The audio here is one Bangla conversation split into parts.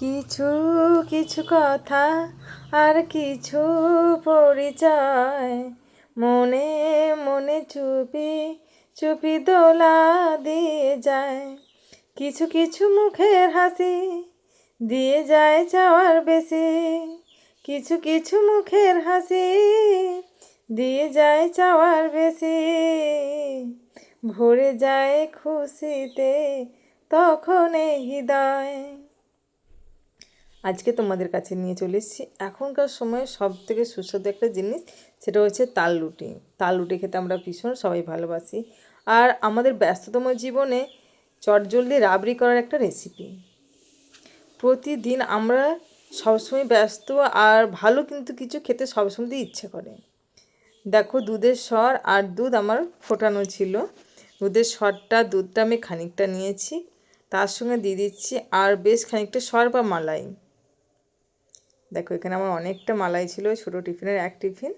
কিছু কিছু কথা আর কিছু পরিচয়। মনে মনে চুপি চুপি দোলা দিয়ে যায়। কিছু কিছু মুখের হাসি দিয়ে যায় চাওয়ার বেশি। কিছু কিছু মুখের হাসি দিয়ে যায় চাওয়ার বেশি। ভরে যায় খুশিতে তখন হৃদয়। আজকে তোমাদের কাছে নিয়ে চলে এসেছি। এখনকার সময়ে সব থেকে সুস্বাদু একটা জিনিস, সেটা হচ্ছে তাল রুটি। তাল রুটি খেতে আমরা ভীষণ সবাই ভালোবাসি। আর আমাদের ব্যস্ততম জীবনে চটজলদি রাবড়ি করার একটা রেসিপি প্রতিদিন আমরা সবসময় ব্যস্ত আর ভালো কিন্তু কিছু খেতে সবসময় ইচ্ছে করে। দেখো, দুধের স্বর আর দুধ আমার ফোটানো ছিল। দুধের স্বরটা, দুধটা আমি খানিকটা নিয়েছি। তার সঙ্গে দিয়ে দিচ্ছি আর বেশ খানিকটা স্বর বা মালাই। দেখো, এখানে আমার অনেকটা মালাই ছিল ছোটো টিফিনের এক টিফিন।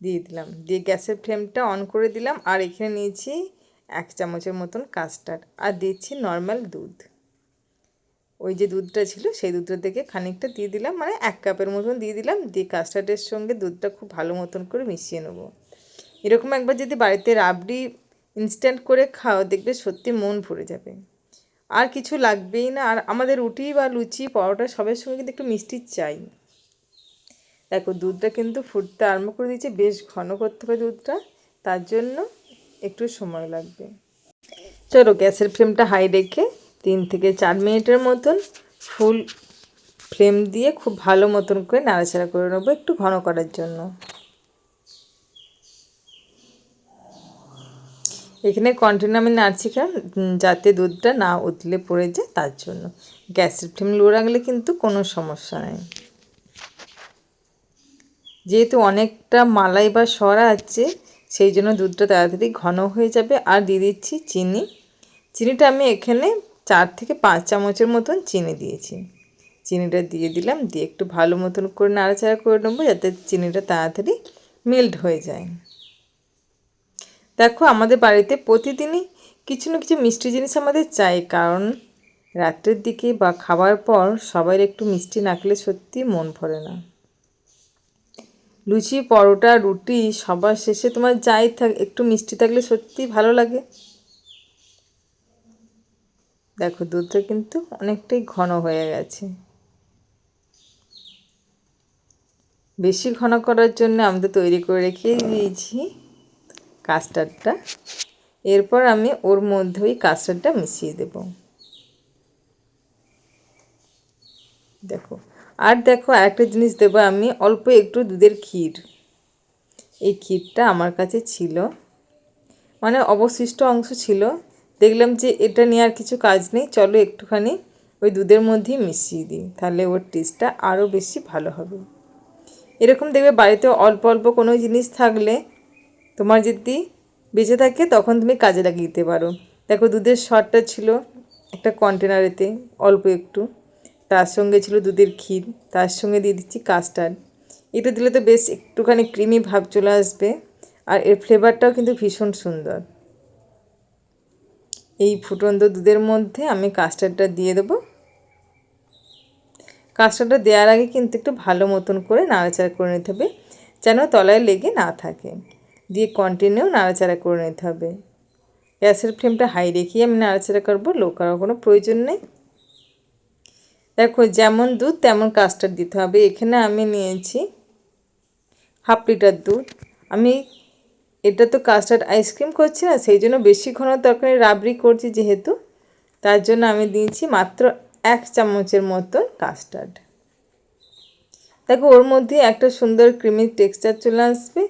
দিয়ে দিলাম। দিয়ে গ্যাসের ফ্লেমটা অন করে দিলাম, আর এখানে নিয়েছি এক চামচের মতন কাস্টার্ড। আর দিচ্ছি নর্মাল দুধ। ওই যে দুধটা ছিল, সেই দুধটা থেকে খানিকটা দিয়ে দিলাম মানে এক কাপের মতন দিয়ে দিলাম। দিয়ে কাস্টার্ডের সঙ্গে দুধটা খুব ভালো মতন করে মিশিয়ে নেব। এরকম একবার যদি বাড়িতে রাবড়ি ইনস্ট্যান্ট করে খাও, দেখবে সত্যি মন ভরে যাবে। আর কিছু লাগবেই না। আর আমাদের রুটি বা লুচি, পরোটা সবের সঙ্গে কিন্তু একটু মিষ্টি চাই। দেখো, দুধটা কিন্তু ফুটতে আরম্ভ করে দিয়েছে, বেশ ঘন করতে হবে দুধটা, তার জন্য একটু সময় লাগবে। চলো, গ্যাসের ফ্লেমটা হাই রেখে তিন থেকে চার মিনিটের মতন ফুল ফ্লেম দিয়ে খুব ভালো মতন করে নাড়াচাড়া করে নেব একটু ঘন করার জন্য। এখানে কন্টিনিউ আমি নাড়ছি কারণ যাতে দুধটা না উতলে পড়ে যায়, তার জন্য। গ্যাসের ফ্লেম লো রাখলে কিন্তু কোনো সমস্যা নেই। যেহেতু অনেকটা মালাই বা সরা আছে, সেই জন্য দুধটা তাড়াতাড়ি ঘন হয়ে যাবে। আর দিয়ে দিচ্ছি চিনি। চিনিটা আমি এখানে চার থেকে পাঁচ চামচের মতন চিনি দিয়েছি। চিনিটা দিয়ে দিলাম, দিয়ে একটু ভালো মতন করে নাড়াচাড়া করে নেব, যাতে চিনিটা তাড়াতাড়ি মেল্ট হয়ে যায়। দেখো, আমাদের বাড়িতে প্রতিদিনই কিছু না কিছু মিষ্টি জিনিস আমাদের চাই। কারণ রাত্রের দিকে বা খাবার পর সবার একটু মিষ্টি নাকলে সত্যি মন ভরে না। লুচি, পরোটা, রুটি সবার শেষে তোমার যাই থাক, একটু মিষ্টি থাকলে সত্যি ভালো লাগে। দেখো, দুধটা কিন্তু অনেকটাই ঘন হয়ে গেছে। বেশি ঘন করার জন্য আমাদের তৈরি করে রেখে দিয়েছি। কাস্টার্ডটা। এরপর আমি ওর মধ্যে ওই কাস্টার্ডটা মিশিয়ে দেব। দেখো, আর দেখো আরেকটা জিনিস দেবো আমি, অল্প একটু দুধের ক্ষীর। এই ক্ষীরটা আমার কাছে ছিল। মানে অবশিষ্ট অংশ ছিল। দেখলাম যে এটা নিয়ে আর কিছু কাজ নেই, চলো একটুখানি ওই দুধের মধ্যেই মিশিয়ে দিই, তাহলে ওর টেস্টটা আরও বেশি ভালো হবে। এরকম দেখবে বাড়িতে অল্প অল্প কোনো জিনিস থাকলে তোমার যদি বেঁচে থাকে, তখন তুমি কাজে লাগিয়ে দিতে পারো। দেখো, দুধের শটটা ছিল একটা কন্টেনারেতে, অল্প একটু। তার সঙ্গে ছিল দুধের ক্ষীর, তার সঙ্গে দিয়ে দিচ্ছি কাস্টার্ড। এটা দিলে তো বেশ একটুখানি ক্রিমি ভাব চলে আসবে, আর এর ফ্লেভারটাও কিন্তু ভীষণ সুন্দর। এই ফুটন্ত দুধের মধ্যে আমি কাস্টার্ডটা দিয়ে দেবো। কাস্টার্ডটা দেওয়ার আগে কিন্তু একটু ভালো মতন করে নাড়াচাড়া করে নিতে হবে, যেন তলায় লেগে না থাকে। দিয়ে কন্টিনিউ নাড়াচাড়া করে নিতে হবে। গ্যাসের ফ্লেমটা হাই রেখেই আমি নাড়াচাড়া করব লো করার কোনো প্রয়োজন নেই। দেখো, যেমন দুধ তেমন কাস্টার্ড দিতে হবে। এখানে আমি নিয়েছি হাফ লিটার দুধ। আমি এটা তো কাস্টার্ড আইসক্রিম করছি না, সেই জন্য বেশি ঘন তরকারি রাবড়ি করছি যেহেতু, তার জন্য আমি দিয়েছি মাত্র এক চামচের মতন কাস্টার্ড দেখো, ওর মধ্যে একটা সুন্দর ক্রিমি টেক্সচার চলে আসবে।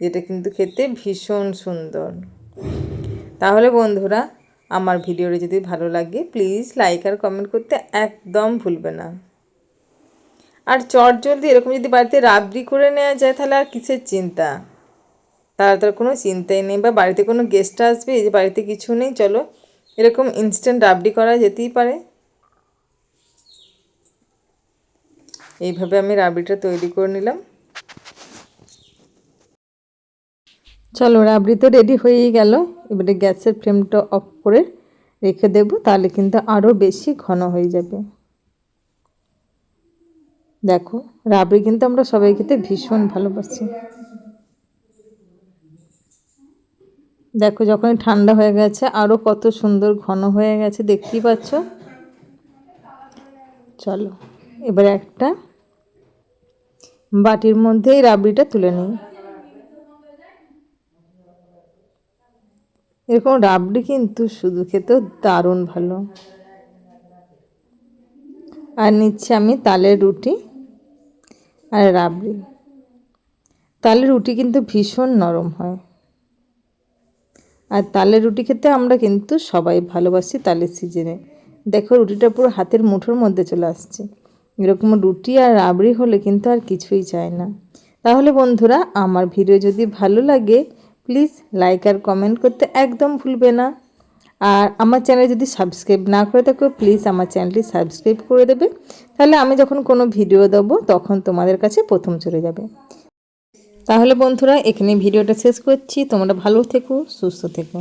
যেটা কিন্তু খেতে ভীষণ সুন্দর। তাহলে বন্ধুরা, আমার ভিডিওটা যদি ভালো লাগে প্লিজ লাইক আর কমেন্ট করতে একদম ভুলবে না। আর চট জলদি এরকম যদি বাড়িতে রাবড়ি করে নেওয়া যায়, তাহলে আর কিসের চিন্তা? তার তার কোনো চিন্তাই নেই বা বাড়িতে কোনো গেস্ট আসবে যে বাড়িতে কিছু নেই, চলো এরকম ইনস্ট্যান্ট রাবড়ি করা যেতেই পারে। এইভাবে আমি রাবড়িটা তৈরি করে নিলাম। চলো রাবড়ি তো রেডি হয়েই গেল। এবারে গ্যাসের ফ্লেমটা অফ করে রেখে দেব, তাহলে কিন্তু আরও বেশি ঘন হয়ে যাবে। দেখো, রাবড়ি কিন্তু আমরা সবাই খেতে ভীষণ ভালোবাসি। দেখো যখন ঠান্ডা হয়ে গেছে আরও কত সুন্দর ঘন হয়ে গেছে, দেখতেই পাচ্ছ? চলো, এবার একটা বাটির মধ্যে রাবড়িটা তুলে নিই। এরকম রাবড়ি কিন্তু শুধু খেতেও দারুণ ভালো। আর নিচ্ছি আমি তালের রুটি আর রাবড়ি। তালের রুটি কিন্তু ভীষণ নরম হয়। আর তালের রুটি খেতে আমরা কিন্তু সবাই ভালোবাসি তালের সিজনে। দেখো রুটিটা পুরো হাতের মুঠোর মধ্যে চলে আসছে। এরকম রুটি আর রাবড়ি হলে কিন্তু আর কিছুই চায় না। তাহলে বন্ধুরা, আমার ভিডিও যদি ভালো লাগে প্লিজ লাইক আর কমেন্ট করতে একদম ভুলবে না। আর আমার চ্যানেল যদি সাবস্ক্রাইব না করে থাকো, প্লিজ আমার চ্যানেলটি সাবস্ক্রাইব করে দেবে। তাহলে আমি যখন কোনো ভিডিও দেবো, তখন তোমাদের কাছে প্রথম চলে যাবে। তাহলে বন্ধুরা এখানে ভিডিওটা শেষ করছি। তোমরা ভালো থেকো, সুস্থ থেকো।